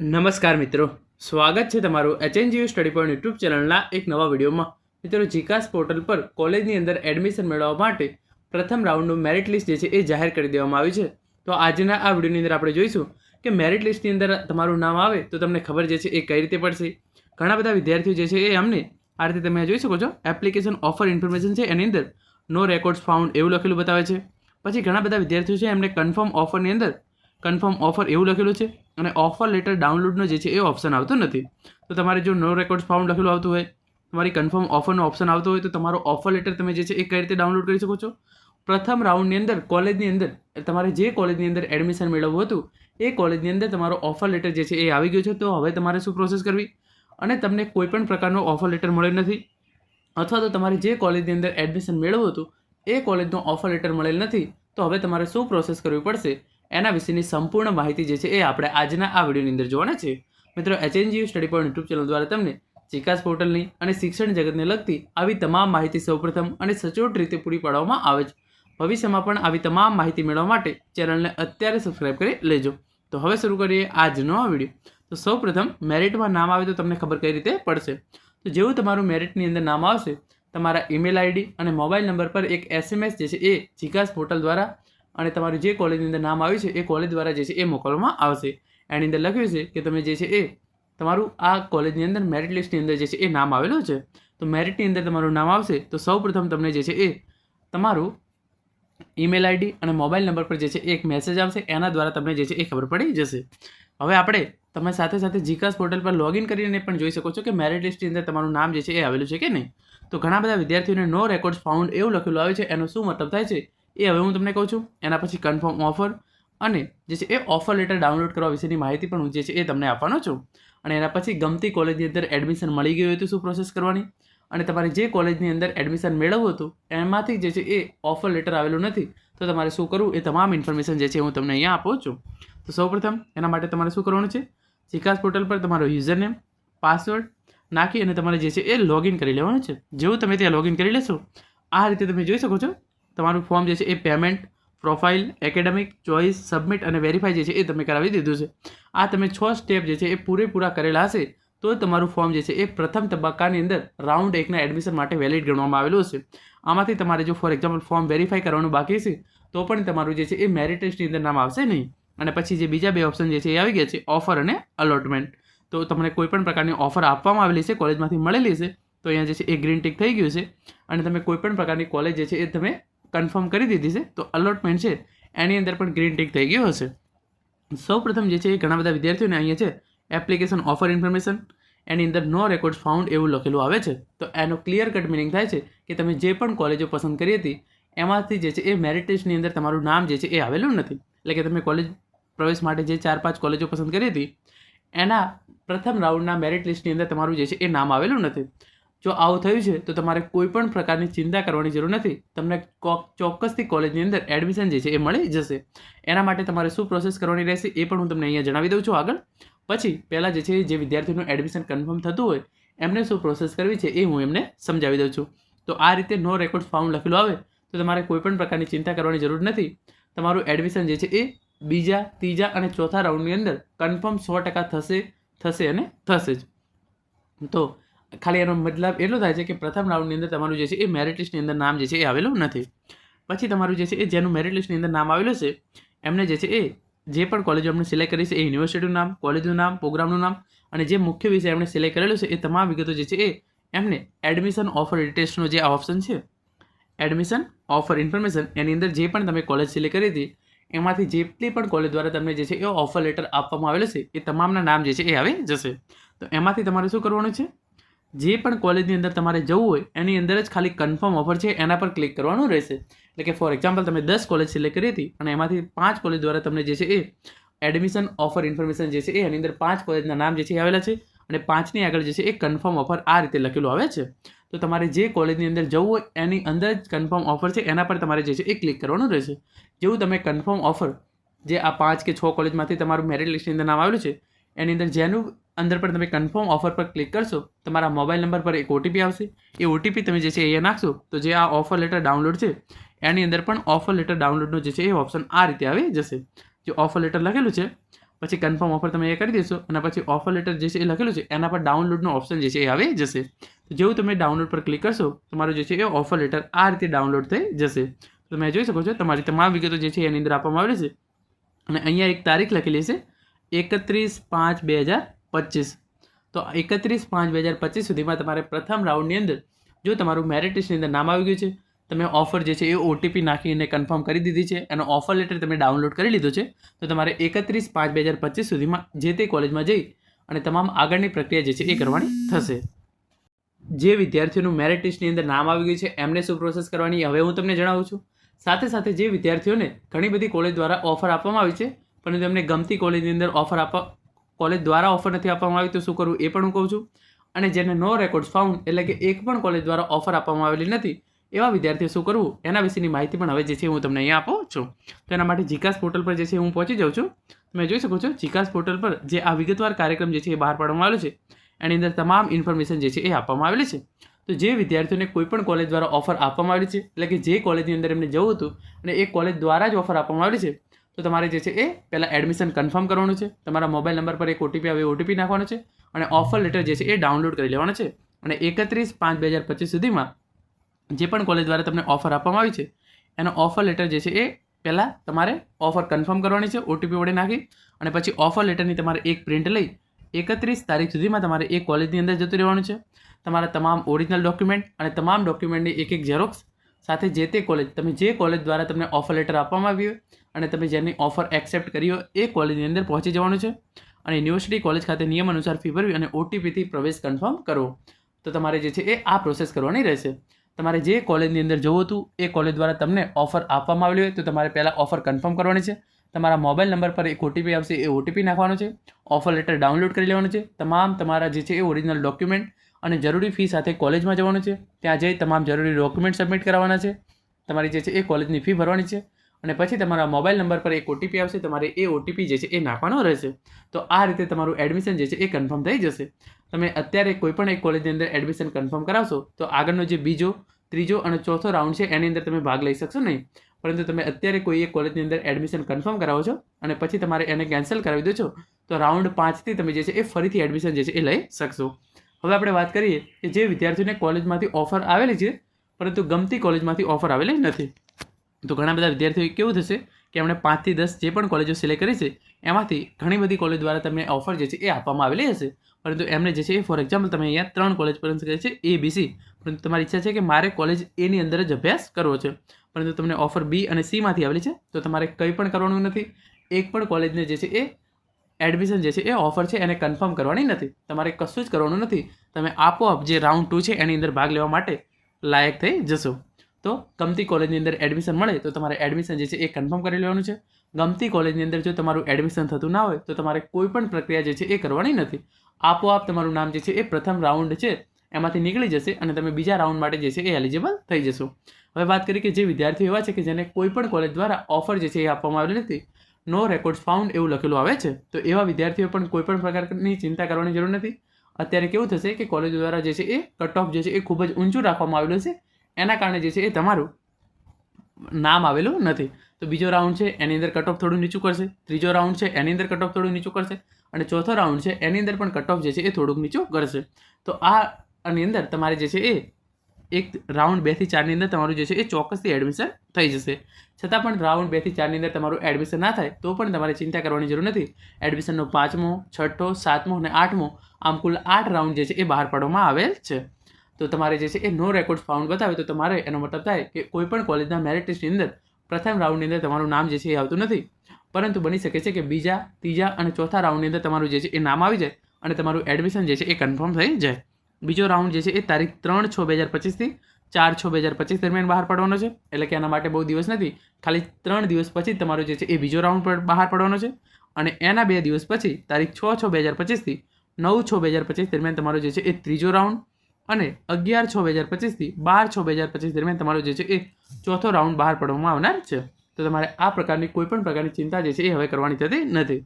નમસ્કાર મિત્રો. સ્વાગત છે તમારું એચએનજીયુ સ્ટડી પોઈન્ટ યુટ્યુબ ચેનલના એક નવા વિડીયોમાં. મિત્રો, જીકાસ પોર્ટલ પર કોલેજની અંદર એડમિશન મેળવવા માટે પ્રથમ રાઉન્ડનું મેરિટ લિસ્ટ જે છે એ જાહેર કરી દેવામાં આવી છે. તો આજના આ વિડીયોની અંદર આપણે જોઈશું કે મેરિટ લિસ્ટની અંદર તમારું નામ આવે તો તમને ખબર જે છે એ કઈ રીતે પડશે. ઘણા બધા વિદ્યાર્થીઓ જે છે એ અમને આ રીતે તમે જોઈ શકો છો. એપ્લિકેશન ઓફર ઇન્ફોર્મેશન છે એની અંદર. નો રેકોર્ડ્સ ફાઉન્ડ એવું લખેલું બતાવે છે. પછી ઘણા બધા વિદ્યાર્થીઓ છે એમને કન્ફર્મ ઓફરની અંદર કન્ફર્મ ઓફર એવું લખેલું છે અને ઓફર લેટર ડાઉનલોડનો જે છે એ ઓપ્શન આવતો નથી. તો તમારે જો નો રેકોર્ડ્સ ફાઉન્ડ લખેલું આવતું હોય, તમારી કન્ફર્મ ઓફરનો ઓપ્શન આવતો હોય, તો તમારો ઓફર લેટર તમે જે છે એ કઈ રીતે ડાઉનલોડ કરી શકો છો? પ્રથમ રાઉન્ડની અંદર કોલેજની અંદર, તમારે જે કોલેજની અંદર એડમિશન મેળવવું હતું, એ કોલેજની અંદર તમારો ઓફર લેટર જે છે એ આવી ગયો છે. તો હવે તમારે શું પ્રોસેસ કરવી? અને તમને કોઈપણ પ્રકારનો ઓફર લેટર મળ્યો નથી. અથવા તો તમારે જે કોલેજની અંદર એડમિશન મેળવવું હતું, એ કોલેજનો ઓફર લેટર મળેલ નથી. તો હવે તમારે શું પ્રોસેસ કરવી પડશે? એના વિશેની સંપૂર્ણ માહિતી જે છે એ આપણે આજના આ વિડીયોની અંદર જોવાના છે. મિત્રો HNGU study point YouTube channel દ્વારા તમને ચિકાસ પોર્ટલની અને શિક્ષણ જગતને લગતી આવી તમામ માહિતી સૌપ્રથમ અને સચોટ રીતે પૂરી પાડવામાં આવે છે. ભવિષ્યમાં પણ આવી તમામ માહિતી મેળવવા માટે ચેનલને અત્યારે સબસ્ક્રાઇબ કરી લેજો. તો હવે શરૂ કરીએ આજનો આ વીડિયો. તો સૌપ્રથમ મેરિટમાં નામ આવે તો તમને ખબર કઈ રીતે પડશે? તો જેવું તમારું મેરિટની અંદર નામ આવશે, તમારા ઈમેલ આઈડી અને મોબાઈલ નંબર પર એક એસએમએસ જે છે એ જીકાસ પોર્ટલ દ્વારા અને તમારું જે કોલેજની અંદર નામ આવ્યું છે, એ કોલેજ દ્વારા જે છે એ મોકલવામાં આવશે. એની અંદર લખ્યું છે કે તમે જે છે એ તમારું આ કોલેજની અંદર મેરિટ લિસ્ટની અંદર જે છે એ નામ આવેલું છે. તો મેરિટની અંદર તમારું નામ આવશે, તો સૌપ્રથમ તમને જે છે એ તમારું ઈમેલ આઈડી અને મોબાઈલ નંબર પર જે છે એક મેસેજ આવશે, એના દ્વારા તમને જે છે એ ખબર પડી જશે. હવે આપણે તમે સાથે સાથે જીકાસ પોર્ટલ પર લોગિન કરીને પણ જોઈ શકો છો કે મેરિટ લિસ્ટની અંદર તમારું નામ જે છે એ આવેલું છે કે નહીં. તો ઘણા બધા વિદ્યાર્થીઓને નો રેકોર્ડ્સ ફાઉન્ડ એવું લખેલું આવે છે, એનો શું મતલબ થાય છે? એ હવે હું તમને કહું છું, એના પછી કન્ફર્મ ઓફર અને જે છે એ ઓફર લેટર ડાઉનલોડ કરવા વિશેની માહિતી પણ હું જે છે એ તમને આપવાનો છું. અને એના પછી ગમતી કોલેજની અંદર એડમિશન મળી ગયું હતું શું પ્રોસેસ કરવાની? અને તમારે જે કોલેજની અંદર એડમિશન મેળવવું હતું, એમાંથી જે છે એ ઓફર લેટર આવેલું નથી, તો તમારે શું કરવું? એ તમામ ઇન્ફોર્મેશન જે છે હું તમને અહીંયા આપું છું. તો સૌપ્રથમ એના માટે તમારે શું કરવાનું છે? ચિકાસ પોર્ટલ પર તમારો યુઝર નેમ પાસવર્ડ નાખી અને તમારે જે છે એ લોગિન કરી લેવાનું છે. જેવું તમે ત્યાં લોગિન કરી લેશો, આ રીતે તમે જોઈ શકો છો તમારું ફોર્મ જે છે એ payment profile academic choice submit અને વેરીફાઈ જે છે એ તમે કરાવી દીધું છે. આ તમે છ સ્ટેપ જે છે એ પૂરેપૂરા કરેલા હશે, તો તમારું ફોર્મ જે છે એ પ્રથમ તબક્કાની અંદર રાઉન્ડ એકના એડમિશન માટે વેલિડ ગણવામાં આવેલું હશે. આમાંથી તમારે જો ફોર એક્ઝામ્પલ ફોર્મ વેરીફાઈ કરવાનું બાકી છે, તો પણ તમારું જે છે એ મેરિટ લિસ્ટની અંદર નામ આવશે નહીં. અને પછી જે બીજા બે ઓપ્શન જે છે એ આવી ગયા છે ઓફર અને અલોટમેન્ટ તો તમને કોઈ પણ પ્રકારની ઓફર આપવામાં આવેલી છે કોલેજમાંથી મળેલી છે, તો અહીંયા જે છે એ ગ્રીન ટીક થઈ ગયું છે. અને તમે કોઈ પણ પ્રકારની કોલેજ જે છે એ તમે કન્ફર્મ કરી દીધી છે. તો અલોટમેન્ટ છે, એની અંદર પણ ગ્રીન ટીક થઈ ગયું હશે. સૌ પ્રથમ જે છે એ ઘણા બધા વિદ્યાર્થીઓને અહીંયા છે એપ્લિકેશન ઓફર ઇન્ફોર્મેશન એની અંદર નો રેકોર્ડ ફાઉન્ડ એવું લખેલું આવે છે. તો એનો ક્લિયર કટ મિનિંગ થાય છે કે તમે જે પણ કોલેજો પસંદ કરી હતી, એમાંથી જે છે એ મેરિટ લિસ્ટની અંદર તમારું નામ જે છે એ આવેલું નથી. એટલે કે તમે કોલેજ પ્રવેશ માટે જે ચાર પાંચ કોલેજો પસંદ કરી હતી, એના પ્રથમ રાઉન્ડના મેરિટ લિસ્ટની અંદર તમારું જે છે એ નામ આવેલું નથી. જો આવું થયું છે, તો તમારે કોઈ પણ પ્રકારની ચિંતા કરવાની જરૂર નથી. તમને ચોક્કસથી કોલેજની અંદર એડમિશન જે છે એ મળી જશે. એના માટે તમારે શું પ્રોસેસ કરવાની રહેશે એ પણ હું તમને અહીંયા જણાવી દઉં છું આગળ. પછી, પહેલાં જે છે, જે વિદ્યાર્થીનું એડમિશન કન્ફર્મ થતું હોય, એમને શું પ્રોસેસ કરવી છે એ હું એમને સમજાવી દઉં છું. તો આ રીતે નો રેકોર્ડ ફાઉન્ડ લખેલું આવે, તો તમારે કોઈ પણ પ્રકારની ચિંતા કરવાની જરૂર નથી. તમારું એડમિશન જે છે એ બીજા, ત્રીજા અને ચોથા રાઉન્ડની અંદર કન્ફર્મ સો ટકા થશે થશે અને થશે જ. તો ખાલી એનો મતલબ એટલો થાય છે કે પ્રથમ રાઉન્ડની અંદર તમારું જે છે એ મેરિટ લિસ્ટની અંદર નામ જે છે એ આવેલું નથી. પછી તમારું જે છે એ જેનું મેરિટ લિસ્ટની અંદર નામ આવેલું છે, એમને જે છે એ જે પણ કોલેજો એમણે સિલેક્ટ કરી છે, એ યુનિવર્સિટીનું નામ કોલેજનું નામ પ્રોગ્રામનું નામ અને જે મુખ્ય વિષય એમણે સિલેક્ટ કરેલું છે એ તમામ વિગતો જે છે એ એમને એડમિશન ઓફર ડિટેલ્સનો જે આ ઓપ્શન છે એડમિશન ઓફર ઇન્ફોર્મેશન એની અંદર જે પણ તમે કોલેજ સિલેક્ટ કરી હતી, એમાંથી જેટલી પણ કોલેજ દ્વારા તમને જે છે એ ઓફર લેટર આપવામાં આવેલો છે એ તમામના નામ જે છે એ આવી જશે. તો એમાંથી તમારે શું કરવાનું છે? જે પણ કોલેજની અંદર તમારે જવું હોય, એની અંદર જ ખાલી કન્ફર્મ ઓફર છે, એના પર ક્લિક કરવાનું રહેશે. એટલે કે ફોર એક્ઝામ્પલ તમે દસ કોલેજ સિલેક્ટ કરી હતી અને એમાંથી પાંચ કોલેજ દ્વારા તમને જે છે એ એડમિશન ઓફર ઇન્ફોર્મેશન જે છે એ એની અંદર પાંચ કોલેજના નામ જે છે આવેલા છે અને પાંચની આગળ જે છે એ કન્ફર્મ ઓફર આ રીતે લખેલું આવે છે. તો તમારે જે કોલેજની અંદર જવું હોય, એની અંદર જ કન્ફર્મ ઓફર છે, એના પર તમારે જે છે એ ક્લિક કરવાનું રહેશે. જેવું તમે કન્ફર્મ ઓફર જે આ પાંચ કે છ કોલેજમાંથી તમારું મેરિટ લિસ્ટની અંદર નામ આવેલું છે, એની અંદર જેનું અંદર પર તમે કન્ફર્મ ઓફર પર ક્લિક કરશો, તમારા મોબાઈલ નંબર પર એક ઓટીપી આવશે. એ ઓટીપી તમે જે છે અહીંયા નાખશો, તો જે આ ઓફર લેટર ડાઉનલોડ છે, એની અંદર પણ ઓફર લેટર ડાઉનલોડનો જે છે એ ઓપ્શન આ રીતે આવી જશે. જે ઓફર લેટર લખેલું છે, પછી કન્ફર્મ ઓફર તમે એ કરી દેશો, અને પછી ઓફર લેટર જે છે એ લખેલું છે, એના પર ડાઉનલોડનો ઓપ્શન જે છે એ આવી જશે. તો જેવું તમે ડાઉનલોડ પર ક્લિક કરશો, તમારું જે છે એ ઓફર લેટર આ રીતે ડાઉનલોડ થઈ જશે. તો તમે જોઈ શકો છો, તમારી તમામ વિગતો જે છે એની અંદર આપવામાં આવેલી છે. અને અહીંયા એક તારીખ લખેલી છે, એકત્રીસ પાંચ બે હજાર પચીસ. તો એકત્રીસ પાંચ બે હજાર પચીસ સુધીમાં તમારે પ્રથમ રાઉન્ડની અંદર જો તમારું મેરિટ અંદર નામ આવી ગયું છે, તમે ઓફર જે છે એ ઓટીપી નાખીને કન્ફર્મ કરી દીધી છે એનો ઓફર લેટર તમે ડાઉનલોડ કરી લીધો છે, તો તમારે એકત્રીસ પાંચ બે હજાર પચીસ સુધીમાં જે તે કોલેજમાં જઈ અને તમામ આગળની પ્રક્રિયા જે છે એ કરવાની થશે. જે વિદ્યાર્થીઓનું મેરિટ લિસ્ટની અંદર નામ આવી ગયું છે, એમને શું પ્રોસેસ કરવાની હવે હું તમને જણાવું છું. સાથે સાથે જે વિદ્યાર્થીઓને ઘણી બધી કોલેજ દ્વારા ઓફર આપવામાં આવી છે, પરંતુ એમને ગમતી કોલેજની અંદર ઓફર આપવા કોલેજ દ્વારા ઓફર નથી આપવામાં આવી, તો શું કરવું એ પણ હું કહું છું. અને જેને નો રેકોર્ડ્સ ફાઉન્ડ એટલે કે એક પણ કોલેજ દ્વારા ઓફર આપવામાં આવેલી નથી, એવા વિદ્યાર્થીઓ શું કરવું? એના વિશેની માહિતી પણ હવે જે છે હું તમને અહીંયા આપું છું. તો એના માટે જીકાસ પોર્ટલ પર જે છે હું પહોંચી જાઉં છું. તમે જોઈ શકો છો, જીકાસ પોર્ટલ પર જે આ વિગતવાર કાર્યક્રમ જે છે એ બહાર પાડવામાં આવ્યો છે. એની અંદર તમામ ઇન્ફોર્મેશન જે છે એ આપવામાં આવેલી છે. તો જે વિદ્યાર્થીઓને કોઈ પણ કોલેજ દ્વારા ઓફર આપવામાં આવેલી છે, એટલે કે જે કોલેજની અંદર એમને જવું હતું અને એ કોલેજ દ્વારા જ ઓફર આપવામાં આવેલી છે તો તમારે જે છે એ પહેલાં એડમિશન કન્ફર્મ કરવાનું છે. તમારા મોબાઈલ નંબર પર એક ઓટીપી આવે ઓટીપી નાખવાનો છે અને ઓફર લેટર જે છે એ ડાઉનલોડ કરી લેવાનો છે. અને એકત્રીસ પાંચ બે હજાર પચીસ સુધીમાં જે પણ કોલેજ દ્વારા તમને ઓફર આપવામાં આવી છે, એનો ઓફર લેટર જે છે એ પહેલાં તમારે ઓફર કન્ફર્મ કરવાની છે ઓટીપી વડે નાખી અને પછી ઓફર લેટરની તમારે એક પ્રિન્ટ લઈ એકત્રીસ તારીખ સુધીમાં તમારે એ કોલેજની અંદર જતું રહેવાનું છે. તમારા તમામ ઓરિજિનલ ડોક્યુમેન્ટ અને તમામ ડોક્યુમેન્ટની એક એક ઝેરોક્સ સાથે જે તે કોલેજ તમે જે કોલેજ દ્વારા તમને ઓફર લેટર આપવામાં આવ્યું હોય અને તમે જેની ઓફર એક્સેપ્ટ કરી હોય એ કોલેજની અંદર પહોંચી જવાનું છે. અને યુનિવર્સિટી કોલેજ ખાતે નિયમ અનુસાર ફી ભરવી અને ઓટીપીથી પ્રવેશ કન્ફર્મ કરવો. તો તમારે જે છે એ આ પ્રોસેસ કરવાની રહેશે. તમારે જે કોલેજની અંદર જવું હતું, એ કોલેજ દ્વારા તમને ઓફર આપવામાં આવેલી હોય તો તમારે પહેલાં ઓફર કન્ફર્મ કરવાની છે. તમારા મોબાઈલ નંબર પર એક ઓટીપી આવશે, એ ઓટીપી નાખવાનો છે. ઓફર લેટર ડાઉનલોડ કરી લેવાનું છે. તમામ તમારા જે છે એ ઓરિજિનલ ડોક્યુમેન્ટ અને જરૂરી ફી સાથે કોલેજમાં જવાનું છે. ત્યાં જઈ તમામ જરૂરી ડોક્યુમેન્ટ સબમિટ કરવાના છે. તમારી જે છે એ કોલેજની ફી ભરવાની છે. અને પછી તમારા મોબાઈલ નંબર પર એક ઓટીપી આવશે, તમારે એ ઓટીપી જે છે એ નાખવાનો રહેશે. તો આ રીતે તમારું એડમિશન જે છે એ કન્ફર્મ થઈ જશે. તમે અત્યારે કોઈપણ એક કોલેજની અંદર એડમિશન કન્ફર્મ કરાવશો, તો આગળનો જે બીજો, ત્રીજો અને ચોથો રાઉન્ડ છે, એની અંદર તમે ભાગ લઈ શકશો નહીં. પરંતુ તમે અત્યારે કોઈ એક કોલેજની અંદર એડમિશન કન્ફર્મ કરાવો છો અને પછી તમારે એને કેન્સલ કરાવી દો છો, તો રાઉન્ડ પાંચથી તમે જે છે એ ફરીથી એડમિશન જે છે એ લઈ શકશો. હવે આપણે વાત કરીએ કે જે વિદ્યાર્થીઓને કોલેજમાંથી ઓફર આવેલી છે, પરંતુ ગમતી કોલેજમાંથી ઓફર આવેલી નથી. તો ઘણા બધા વિદ્યાર્થીઓ કેવું થશે કે એમણે પાંચથી દસ જે પણ કોલેજો સિલેક્ટ કરી છે, એમાંથી ઘણી બધી કોલેજ દ્વારા તમને ઓફર જે છે એ આપવામાં આવેલી હશે. પરંતુ એમને જે છે એ ફોર એક્ઝામ્પલ તમે અહીંયા ત્રણ કોલેજ પસંદ કરી છે એ બીસી પરંતુ તમારી ઈચ્છા છે કે મારે કોલેજ એની અંદર જ અભ્યાસ કરવો છે. પરંતુ તમને ઓફર બી અને સીમાંથી આવેલી છે, તો તમારે કંઈ પણ કરવાનું નથી. એક પણ કોલેજને જે છે એ એડમિશન જે છે એ ઓફર છે, એને કન્ફર્મ કરવાની નથી. તમારે કશું જ કરવાનું નથી. તમે આપોઆપ જે રાઉન્ડ ટુ છે, એની અંદર ભાગ લેવા માટે લાયક થઈ જશો. તો ગમતી કોલેજની અંદર એડમિશન મળે તો તમારે એડમિશન જે છે એ કન્ફર્મ કરી લેવાનું છે. ગમતી કોલેજની અંદર જો તમારું એડમિશન થતું ના હોય તો તમારે કોઈ પણ પ્રક્રિયા જે છે એ કરવાની નથી. આપોઆપ તમારું નામ જે છે એ પ્રથમ રાઉન્ડ છે, એમાંથી નીકળી જશે અને તમે બીજા રાઉન્ડ માટે જે છે એ એલિજિબલ થઈ જશો. હવે વાત કરીએ કે જે વિદ્યાર્થીઓ એવા છે કે જેને કોઈ પણ કોલેજ દ્વારા ઓફર જે છે એ આપવામાં આવેલી નથી નો રેકોર્ડ્સ ફાઉન્ડ એવું લખેલું આવે છે, તો એવા વિદ્યાર્થીઓ પણ કોઈ પણ પ્રકારની ચિંતા કરવાની જરૂર નથી. અત્યારે કેવું થશે કે કોલેજ દ્વારા જે છે એ કટ ઓફ જે છે એ ખૂબ જ ઊંચું રાખવામાં આવેલું છે. એના કારણે જે છે એ તમારું નામ આવેલું નથી. તો બીજો રાઉન્ડ છે, એની અંદર કટ ઓફ થોડું નીચું કરશે. ત્રીજો રાઉન્ડ છે, એની અંદર કટ ઓફ થોડું નીચું કરશે. અને ચોથો રાઉન્ડ છે, એની અંદર પણ કટ ઓફ જે છે એ થોડુંક નીચું કરશે. તો આની અંદર તમારે જે છે એ એક રાઉન્ડ બેથી ચારની અંદર તમારું જે છે એ ચોક્કસથી એડમિશન થઈ જશે. છતાં પણ રાઉન્ડ બેથી ચારની અંદર તમારું એડમિશન ના થાય, તો પણ તમારે ચિંતા કરવાની જરૂર નથી. એડમિશનનો પાંચમો, છઠ્ઠો, સાતમો અને આઠમો આમ કુલ આઠ રાઉન્ડ જે છે એ બહાર પાડવામાં આવેલ છે. તો તમારે જે છે એ નો રેકોર્ડ ફાઉન્ડ બતાવે તો તમારે એનો મતલબ થાય કે કોઈ પણ કોલેજના મેરિટ લિસ્ટની અંદર પ્રથમ રાઉન્ડની અંદર તમારું નામ જે છે એ આવતું નથી. પરંતુ બની શકે છે કે બીજા, ત્રીજા અને ચોથા રાઉન્ડની અંદર તમારું જે છે એ નામ આવી જાય અને તમારું એડમિશન જે છે એ કન્ફર્મ થઈ જાય. બીજો રાઉન્ડ જે છે એ તારીખ ત્રણ છ બે હજાર પચીસથી ચાર છ બે હજાર પચીસ દરમિયાન બહાર પડવાનો છે. એટલે કે એના માટે બહુ દિવસ નથી. ખાલી ત્રણ દિવસ પછી તમારો જે છે એ બીજો રાઉન્ડ પર બહાર પડવાનો છે. અને એના બે દિવસ પછી તારીખ છ છ બે હજાર પચીસથી નવ છ બે હજાર પચીસ દરમિયાન તમારો જે છે એ ત્રીજો રાઉન્ડ અને અગિયાર છ બે હજાર પચીસથી બાર છ બે હજાર પચીસ દરમિયાન તમારો જે છે એ ચોથો રાઉન્ડ બહાર પાડવામાં આવનાર છે. તો તમારે આ પ્રકારની કોઈ પણ પ્રકારની ચિંતા જે છે એ હવે કરવાની થતી નથી.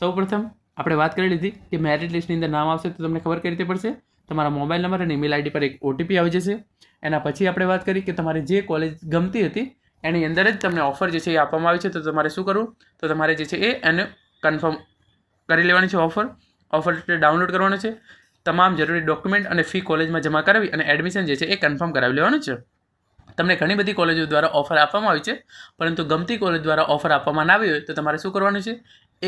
સૌપ્રથમ આપણે વાત કરી લીધી કે મેરિટ લિસ્ટની અંદર નામ આવશે તો તમને ખબર કઈ રીતે પડશે? તમારા મોબાઈલ નંબર અને ઈમેલ આઈડી પર એક ઓટીપી આવી જશે. એના પછી આપણે વાત કરી કે તમારે જે કોલેજ ગમતી હતી, એની અંદર જ તમને ઓફર જે છે એ આપવામાં આવી છે. તો તમારે શું કરવું? તો તમારે જે છે એ એને કન્ફર્મ કરી લેવાની છે ઓફર ઓફર ડાઉનલોડ કરવાનો છે. તમામ જરૂરી ડોક્યુમેન્ટ અને ફી કોલેજમાં જમા કરાવી અને એડમિશન જે છે એ કન્ફર્મ કરાવી લેવાનું છે. તમને ઘણી બધી કોલેજો દ્વારા ઓફર આપવામાં આવી છે, પરંતુ ગમતી કોલેજ દ્વારા ઓફર આપવામાં ના આવી હોય તો તમારે શું કરવાનું છે?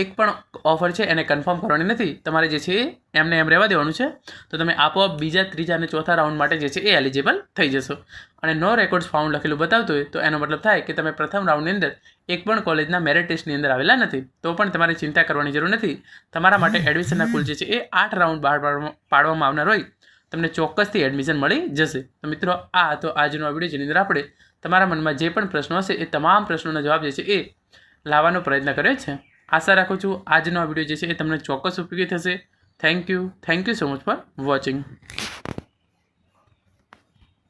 એક પણ ઓફર છે, એને કન્ફર્મ કરવાની નથી. તમારે જે છે એમને એમ રહેવા દેવાનું છે. તો તમે આપોઆપ બીજા, ત્રીજા અને ચોથા રાઉન્ડ માટે જે છે એ એલિજિબલ થઈ જશો. અને નો રેકોર્ડ્સ ફાઉન્ડ લખેલું બતાવતું હોય, તો એનો મતલબ થાય કે તમે પ્રથમ રાઉન્ડની અંદર એક પણ કોલેજના મેરિટ ટેસ્ટની અંદર આવેલા નથી. તો પણ તમારે ચિંતા કરવાની જરૂર નથી. તમારા માટે એડમિશનના કુલ જે છે એ આઠ રાઉન્ડ બહાર પાડવામાં આવનાર હોય, તમને ચોક્કસથી એડમિશન મળી જશે. તો મિત્રો, આ હતો આજનો આ વીડિયો જેની અંદર આપણે તમારા મનમાં જે પણ પ્રશ્નો હશે, એ તમામ પ્રશ્નોના જવાબ જે છે એ લાવવાનો પ્રયત્ન કર્યો છે. આશા રાખું છું આજનો આ વીડિયો જે છે એ તમને ચોક્કસ ઉપયોગી થશે. Thank you thank you so much for watching